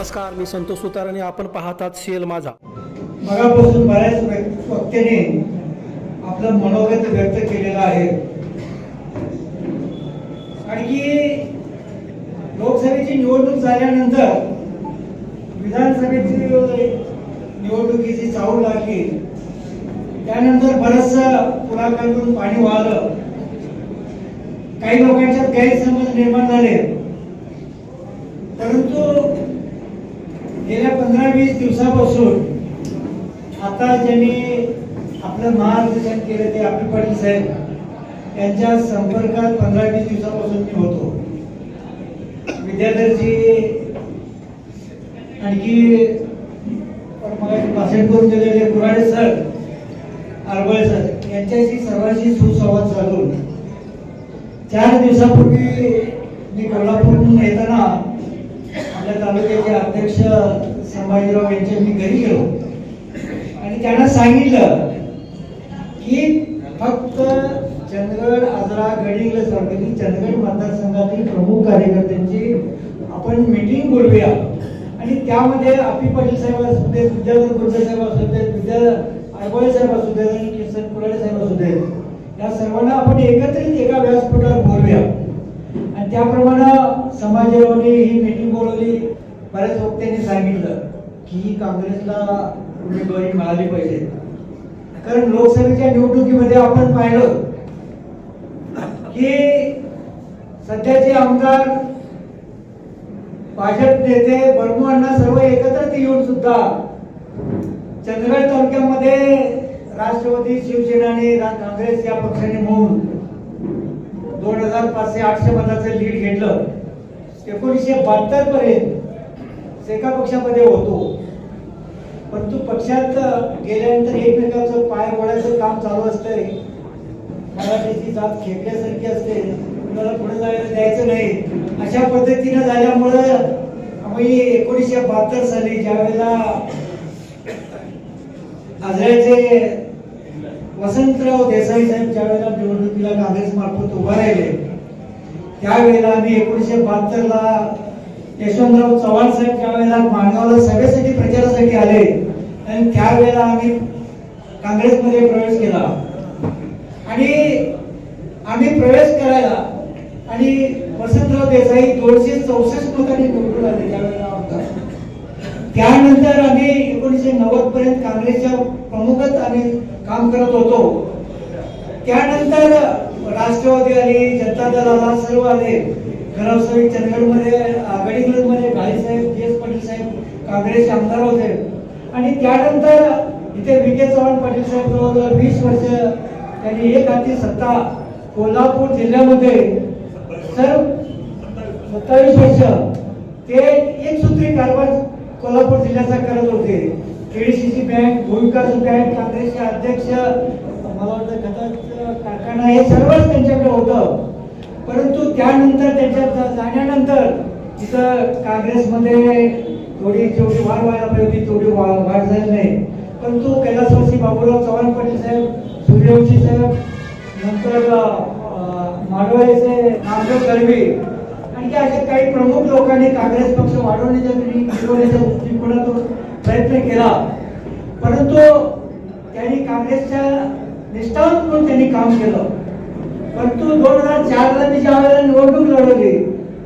नमस्कार मी संतोष सुतार आणि आपण पाहतात शेल माझा. मगापासून बऱ्याच वक्त्याने आपलं मनोगत व्यक्त केलेलं आहे. आणखी लोकसभेची निवडणूक झाल्यानंतर विधानसभेची निवडणुकीची चाहूल लागली. त्यानंतर बरचसं पुराकडून पाणी वाहलं. काही लोकांच्यात गैरसमज निर्माण झाले परंतु गेल्या पंधरा वीस दिवसापासून आता ज्यांनी आपलं मार्गदर्शन केलं ते आपले पाटील साहेब यांच्या संपर्कात पंधरा वीस दिवसापासून मी होतो. विद्यार्थ्यांची आणखी मगाशी भाषण करून गेलेले कुराडे सर आरबळे सर यांच्याशी सर्वांशी सुसंवाद साधून चार दिवसापूर्वी मी कोल्हापूरहून येताना आपल्या तालुक्याचे अध्यक्ष संभाजीराव यांच्या मी घरी गेलो. आणि त्यांना सांगितलं की फक्त चंदगड आजरा गडिंग्लज तालुक्यातील चंदगड मतदारसंघातील प्रमुख कार्यकर्त्यांची आपण मीटिंग बोलूया. आणि त्यामध्ये आपी पाटील साहेब असू देत विद्याधर गुरुजे साहेब असू देत विद्या आयबोळे साहेब असू देत आणि किसन कुराडे साहेब असू देत. या सर्वांना आपण एकत्रित एका व्यासपीठावर बोलूया. आणि त्याप्रमाणे समाजरावने ही मीटिंग बोलवली. बऱ्याच वक्त्यांनी सांगितलं की काँग्रेसला उमेदवारी मिळाली पाहिजे. कारण लोकसभेच्या निवडणुकीमध्ये आपण पाहिलं की सध्याचे आमदार भाजप नेते बडमू सर्व एकत्र येऊन सुद्धा चंदगड तालुक्यामध्ये राष्ट्रवादी शिवसेना आणि काँग्रेस या पक्षाने म्हणून दोन हजार पाचशे आठशे मताचं लीड घेतलं. एकोणीसशे बहात्तर पर्यंत एका पक्षामध्ये होतो. परंतु पक्षात गेल्यानंतर एकमेकांचं पाय मोडायचं काम चालू असतंय. मराठीची जात खेकल्यासारखी असते. कुणाला पुढे जायला द्यायचं नाही. अशा पद्धतीनं झाल्यामुळं आम्ही एकोणीसशे बहात्तर साली ज्या वेळेला आजऱ्याचे वसंतराव देसाई साहेब ज्या वेळेला निवडणुकीला काँग्रेस मार्फत उभा राहिले त्यावेळेला आम्ही एकोणीसशे बहात्तर ला यशवंतराव चव्हाण साहेब ज्या वेळेला माणगावला सभेसाठी प्रचारासाठी आले आणि त्यावेळेला आम्ही काँग्रेसमध्ये प्रवेश केला. आणि आम्ही प्रवेश करायला आणि वसंतराव देसाई दोनशे चौसष्ट मतांनी निवडून आले त्यावेळेला. त्यानंतर आम्ही एकोणीसशे नव्वद पर्यंत काँग्रेसच्या प्रमुखच आम्ही काम करत होतो. त्यानंतर राष्ट्रवादी आली जनता दल आला सर्व आले घरावसरी चंदगडमध्ये गडिंग्लजमध्ये गाडी साहेब जी एस पाटील साहेब काँग्रेसचे आमदार होते. आणि त्यानंतर इथे विखे चव्हाण पाटील साहेब जवळजवळ वीस वर्ष त्यांनी एक हाती सत्ता कोल्हापूर जिल्ह्यामध्ये सर सत्तावीस वर्ष. ते एक सूत्री कारभार कोल्हापूर जिल्ह्याचा करत होते. केडीसीसी बँक भूविकास बँक काँग्रेसचे अध्यक्ष मला वाटतं खताचा कारखाना हे सर्वच त्यांच्याकडे होतं. परंतु त्यानंतर त्यांच्या जाण्यानंतर तिथं काँग्रेसमध्ये थोडी जेवढी वाढ व्हायला पाहिजे होती तेवढी वा- वाढ झाली नाही. परंतु कैलासवासी बाबूराव चव्हाण पाटील साहेब सूर्यवंशी साहेब नंतर माडवायचे नामदेव कर्वे आणखी असे काही प्रमुख लोकांनी काँग्रेस पक्ष वाढवण्याच्या दृष्टी- मिळवण्याच्या दृष्टिकोनातून प्रयत्न केला. परंतु त्यांनी काँग्रेसच्या निष्ठावंत म्हणून त्यांनी काम केलं. परंतु दोन हजार चार ला मी ज्या वेळेला निवडणूक लढवली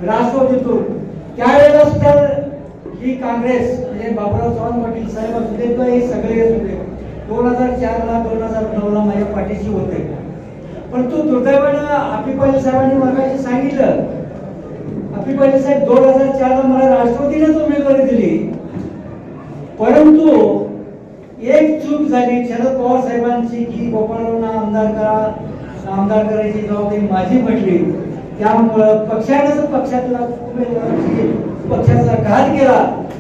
राष्ट्रवादीतून त्यावेळेलाच तर ही काँग्रेस म्हणजे बाबुराव चव्हाण पाटील साहेब असू देत हे सगळे होते. दोन हजार चार ला दोन हजार नऊ ला माझ्या पाठीशी होते. परंतु दुर्दैवानं आपली पाटील साहेबांनी मगाशी सांगितलं आपी पाटील साहेब दोन हजार चार ला मला राष्ट्रपतीनेच उमेदवारी दिली. परंतु एक चूक झाली. शरद पवार साहेबांची की गोपाळरावना आमदार करा आमदार करायची जबाबदारी माझी म्हटली त्यामुळं पक्षानं पक्षातला उमेदवाराची पक्षाचा घात केला.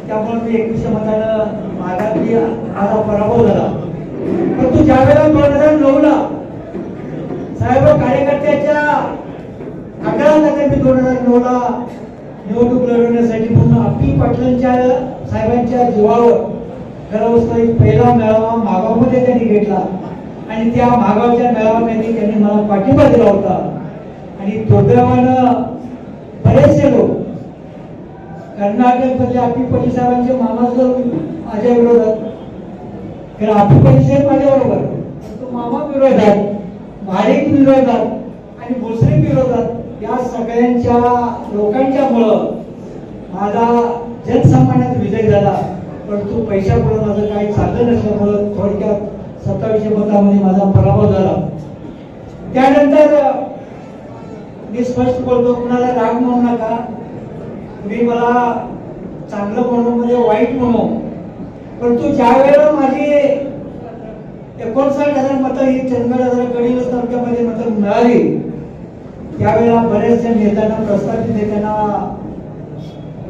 त्यामुळे मी एकवीसशे मतानं माझा मी माझा पराभव झाला. परंतु ज्यावेळेला दोन हजार नऊ ला साहेब कार्यकर्त्याच्या अकरा लाख दोन हजार नऊला निवडणूक लढवण्यासाठी म्हणून आपी पाटलांच्या साहेबांच्या जीवावर खरं पहिला मेळावा मागावमध्ये त्यांनी घेतला. आणि त्या मागावच्या मेळाव्यामध्ये त्यांनी मला पाठिंबा दिला होता. आणि दुर्दैवानं बरेचसे लोक कर्नाटकमधले आपी पटेल साहेबांचे मामा जर माझ्या विरोधात. तर आपी पटेल साहेब माझ्याबरोबर तो मामा विरोधात महाडिक विरोधात आणि मुस्लिम विरोधात. या सगळ्यांच्या लोकांच्या मुळं माझा जनसामान्यात विजय झाला. परंतु पैशापुढं माझं काही चाललं नसल्यामुळं थोडक्यात सत्तावीसशे मतामध्ये माझा पराभव झाला. त्यानंतर मी स्पष्ट बोलतो कुणाला राग म्हणू नका. तुम्ही मला चांगलं म्हणू म्हणजे वाईट म्हणू. परंतु ज्या वेळेला माझी एकोणसाठ हजार मतं ही चंदगड हजार गडिंग्लज तालुक्यामध्ये मतं मिळाली त्यावेळेला बरेचसे नेत्यांना प्रस्तावित नेत्यांना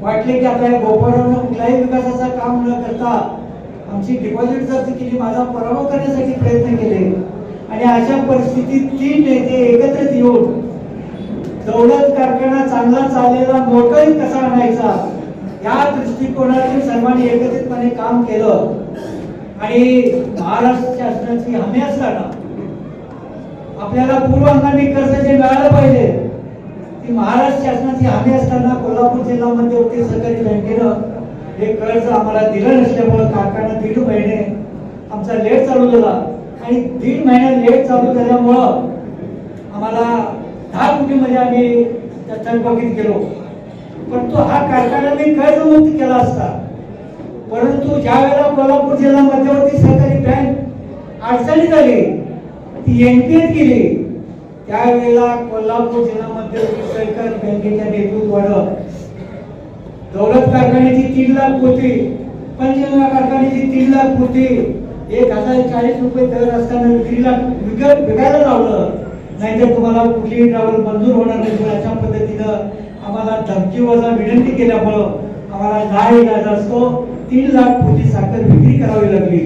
वाटले की आता या गोपाळरावनं कुठल्याही विकासाचं काम न करता आमची डिपॉझिट जप्त केली माझा पराभव करण्यासाठी प्रयत्न केले. आणि अशा परिस्थितीत तीन नेते एकत्रित येऊन दौलत कारखाना चांगला चाललेला मोठही कसा आणायचा या दृष्टिकोनातून सर्वांनी एकत्रितपणे काम केलं. आणि महाराष्ट्र शासनाची हमी असताना आपल्याला पूर्व हंगामी कर्ज जे मिळालं पाहिजे. ती महाराष्ट्र शासनाची हमी असताना कोल्हापूर जिल्हा मध्यवर्ती सहकारी बँकेनं. हे कर्ज आम्हाला दिलं नसल्यामुळं कारखाना दीड महिने आमचा लेट चालू झाला. आणि दीड महिना लेट चालू झाल्यामुळं आम्हाला दहा कोटीमध्ये आम्ही थकबाकीत गेलो परंतु हा कारखाना मी कर्जमुक्त केला असता. परंतु ज्या वेळेला कोल्हापूर जिल्हा मध्यवर्ती सहकारी बँक अडचणीत आली ती एनपीएत गेली त्यावेळेला कोल्हापूर जिल्हा मध्यवर्ती सहकारी बँकेच्या नेतृत्वानं दौलत कारखान्याची तीन लाख होती पंचगंगा कारखान्याची तीन लाख होती एक हजार चाळीस रुपये दर असताना विक्रीला विकत विकायला लावलं. नाहीतर तुम्हाला कुठलीही ट्रॅव्हल मंजूर होणार नाही. अशा पद्धतीनं आम्हाला धमकी वजा विनंती केल्यामुळं आम्हाला दहा एक हजार असतो तीन लाख फुटी साखर विक्री करावी लागली.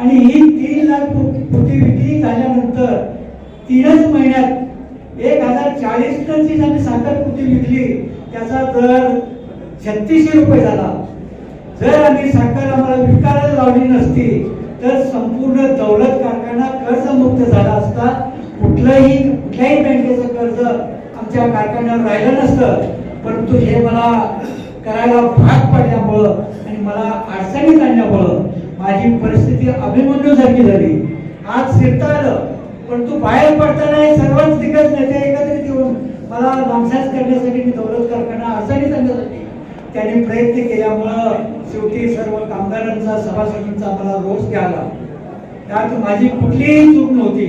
आणि ही तीन लाख फु- विक्री झाल्यानंतर तीनच महिन्यात एक हजार चाळीस टनची आम्ही साखर फुटी विकली त्याचा दर छत्तीसशे रुपये झाला. जर आम्ही साखर आम्हाला विकायला लावली नसती तर संपूर्ण दौलत कारखाना कर्जमुक्त झाला असता कुठलंही कुठल्याही बँकेचं कर्ज आमच्या कारखान्यावर राहिलं नसतं. परंतु हे मला करायला भाग पडल्यामुळं आणि मला अडचणीत आणल्यामुळं माझी परिस्थिती अभिमन्यूसारखी झाली. आज फिरता आलं तू बाहेर पडताना हे सर्वच दिग्गज नेते एकत्रित येऊन मला नामसाज करण्यासाठी मी दौलत कारखाना असाही सांगण्यासाठी त्यांनी प्रयत्न केल्यामुळं शेवटी सर्व कामगारांचा सभासदांचा मला रोष मिळाला त्यात माझी कुठलीही चूक नव्हती.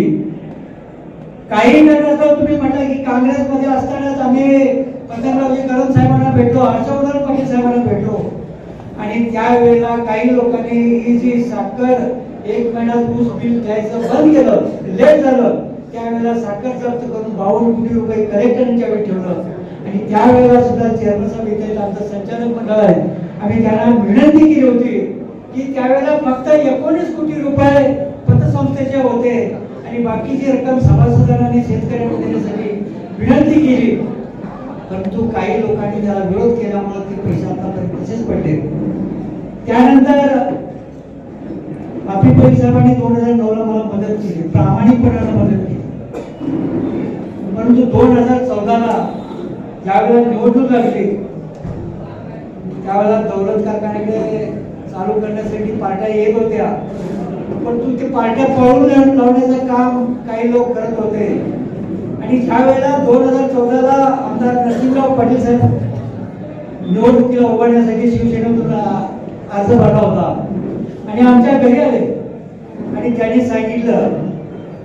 काही करण्याचं तुम्ही म्हटलं की काँग्रेसमध्ये असतानाच आम्ही पंतप्रधान करण साहेबांना भेटलो हर्षवर्धन पाटील साहेबांना भेटलो. आणि त्यावेळेला काही लोकांनी ही जी साखर एक महिना ऊस बिल द्यायचं बंद केलं लेट झालं त्यावेळेला साखर जप्त करून बावन्न कोटी रुपये कलेक्टरांच्या वेळी ठेवलं. आणि त्यावेळेला सुद्धा चेअरमन साहेब इथे आमचं संचालक मंडळ आहे. आम्ही त्यांना विनंती केली होती की त्यावेळेला फक्त एकोणीस कोटी रुपये पतसंस्थेचे होते आणि बाकीची रक्कम सभासदांनी शेतकऱ्यांना देण्यासाठी विनंती केली. परंतु काही लोकांनी त्याला विरोध केल्यामुळे ते पैसे आतापर्यंत तसेच पडले. त्यानंतर आपी परीख साहेबांनी दोन हजार नऊला मला मदत केली. प्रामाणिकपणानं मदत केली. परंतु दोन हजार चौदाला ज्यावेळेला निवडणूक लागली त्यावेळेला दौलत कारखान्याकडे चालू करण्यासाठी पार्ट्या येत होत्या. परंतु ते पार्ट्या पळून लावण्याचं काम काही लोक करत होते. आणि त्यावेळेला दोन हजार चौदाला आमदार नरसिंहराव पाटील साहेब निवडणुकीला उभारण्यासाठी शिवसेनेतून अर्ज भरला होता. आणि आमच्या घरी आले. आणि त्यांनी सांगितलं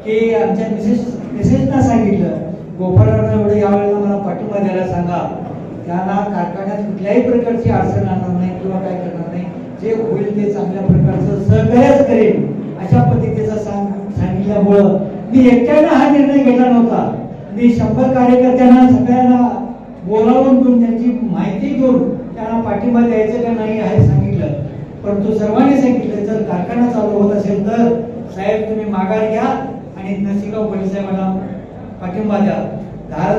की आमच्या मिसेस मिसेसना सांगितलं गोपाळरावनं एवढं यावेळेला मला पाठिंबा द्यायला सांगा. त्यांना कारखान्यात कुठल्याही प्रकारची अडचण आणणार नाही किंवा काय करणार नाही. जे होईल ते चांगल्या प्रकारचं सहकार्यच करेन. अशा पद्धतीचा सांग सांगितल्यामुळं मी एकट्यानं हा निर्णय घेतला नव्हता. मी शंभर कार्यकर्त्यांना सगळ्यांना बोलावून घेऊन त्यांची माहिती घेऊन त्यांना पाठिंबा द्यायचं का नाही हे सांगितलं. परंतु सर्वांनी सांगितलं जर कारखाना चालू होत असेल तर साहेब तुम्ही माघार घ्या आणि नरसिंहराव पोलीस साहेबांना पाठिंबा द्या. दहा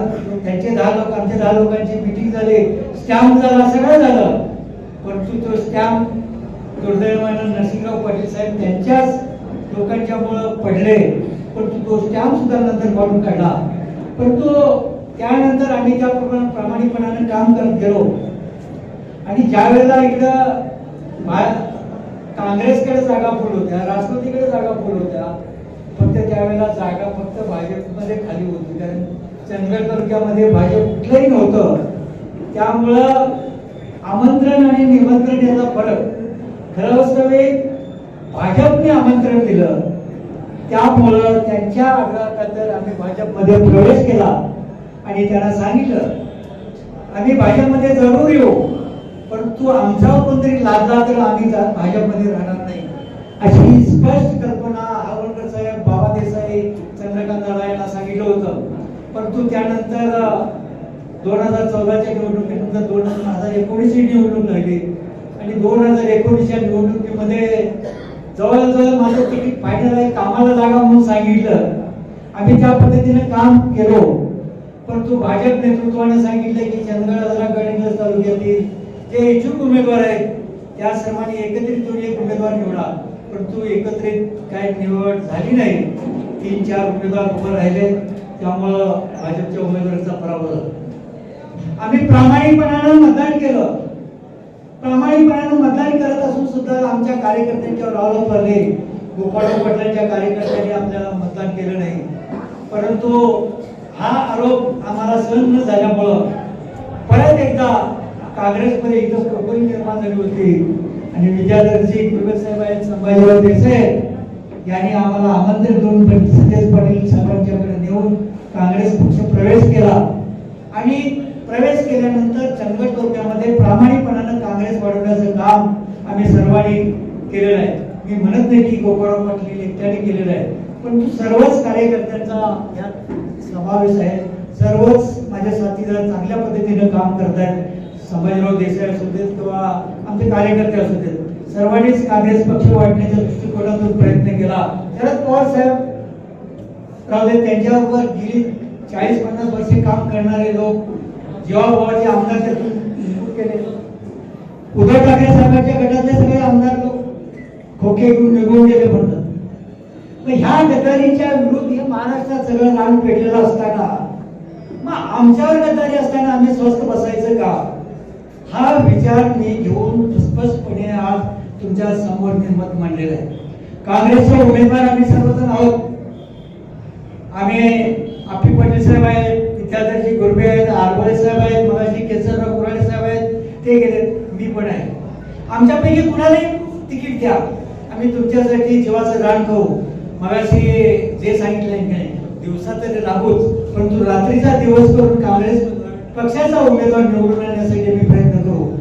त्यांचे दहा लोक आमच्या दहा लोकांची मिटिंग झाली स्टॅम्प झाला सगळं झालं. परंतु तो स्टॅम्प दुर्दैवानं नरसिंहराव पाटील साहेब त्यांच्याच लोकांच्यामुळं पडले. परंतु तो स्टॅम्प सुद्धा नंतर काढून काढला. परंतु त्यानंतर आम्ही त्या प्रमाण- प्रामाणिकपणानं काम करत गेलो. आणि ज्या वेळेला इकडं भा- काँग्रेसकडे जागा फुल होत्या राष्ट्रवादीकडे जागा फुल होत्या फक्त त्यावेळेला जागा फक्त भाजपमध्ये खाली होती. कारण चंदगड तालुक्यामध्ये भाजप कुठलंही नव्हतं. त्यामुळं आमंत्रण आणि निमंत्रण याचा फरक. खरं वास्तविक भाजपने आमंत्रण दिलं. त्यामुळं त्यांच्या आग्रहाखातर आम्ही भाजपमध्ये प्रवेश केला आणि त्यांना सांगितलं आम्ही भाजपमध्ये जरूर येऊ. परंतु आमच्यावर कोणतरी लादला तर आम्ही भाजपमध्ये राहणार नाही. अशी स्पष्ट कल्पना हावळकर साहेब बाबा देसाई चंद्रकांत दादा यांना सांगितलं होतं. परंतु त्यानंतर दोन हजार चौदाच्या निवडणुकीनंतर दोन हजार एकोणीसची निवडणूक झाली. आणि दोन हजार एकोणीसच्या निवडणुकीमध्ये जवळजवळ माझं तिकीट फायनल आहे कामाला जागा म्हणून सांगितलं. आम्ही त्या पद्धतीने काम केलो. परंतु भाजप नेतृत्वाने सांगितलं की चंद्रकांत गडहिंग्लज तालुक्यातील जे इच्छुक उमेदवार आहेत त्या सर्वांनी एकत्रित येऊन एक उमेदवार निवडा. परंतु एकत्रित काय निवड झाली नाही. तीन चार उमेदवार उभे राहिले त्यामुळं भाजपच्या उमेदवाराचा पराभव झाला. आम्ही प्रामाणिकपणानं मतदान केलं. प्रामाणिकपणानं मतदान करत असून सुद्धा आमच्या कार्यकर्त्यांच्यावर आरोप आले गोपाळराव पाटलांच्या कार्यकर्त्यांनी आपल्याला मतदान केलं नाही. परंतु हा आरोप आम्हाला सहन न झाल्यामुळं परत एकदा काँग्रेसमध्ये इथं प्रबोधी निर्माण झाली होती. आणि विद्याधरजी कुलकर्णी आहेत संभाजीराव देसाई यांनी आम्हाला आमंत्रित करून सतेज पाटील साहेबांच्याकडे नेऊन काँग्रेस पक्ष प्रवेश केला. आणि प्रवेश केल्यानंतर चंदगड तालुक्यामध्ये प्रामाणिकपणानं काँग्रेस वाढवण्याचं काम आम्ही सर्वांनी केलेलं आहे. मी म्हणत नाही की गोपाळराव पाटील एकट्याने केलेलं आहे. पण सर्वच कार्यकर्त्यांचा यात समावेश आहे. सर्वच माझ्या साथीदार चांगल्या पद्धतीनं काम करत आहेत संभाजीराव देसाई असू देत किंवा आमचे कार्यकर्ते असू देत सर्वांनीच काँग्रेस पक्ष वाढण्याच्या दृष्टिकोनातून प्रयत्न केला. शरद पवार साहेब राहू त्यांच्यावर त्यांच्याबरोबर गेली चाळीस पन्नास वर्षे काम करणारे लोक जेव्हा बाबाचे आमदार त्यातून केले उद्धव ठाकरे साहेबांच्या गटातले सगळे आमदार लोक खोके घेऊन निघून गेले म्हणतात. मग ह्या गदारीच्या विरुद्ध हे महाराष्ट्रात सगळं रान पेटलेलं असताना मग आमच्यावर गटारी असताना आम्ही स्वस्त बसायचं का? हा विचार मी घेऊन स्पष्टपणे आज तुमच्यासमोर मी मत मांडलेलं आहे. काँग्रेसचे उमेदवार आम्ही सर्वजण आहोत. आम्ही आपी पाटील साहेब आहेत विद्याधरजी गुरबे आहेत आरबळे साहेब आहेत मगाशी केसरराव कुराळे साहेब आहेत ते गेले मी पण आहे. आमच्यापैकी कुणालाही तिकीट द्या. आम्ही तुमच्यासाठी जीवाचं रान खाऊ. मगाशी जे सांगितलंय नाही दिवसा तरी राहूच परंतु रात्रीचा दिवस करून काँग्रेस पक्षाचा उमेदवार निवडून आणण्यासाठी मी प्रयत्न करू.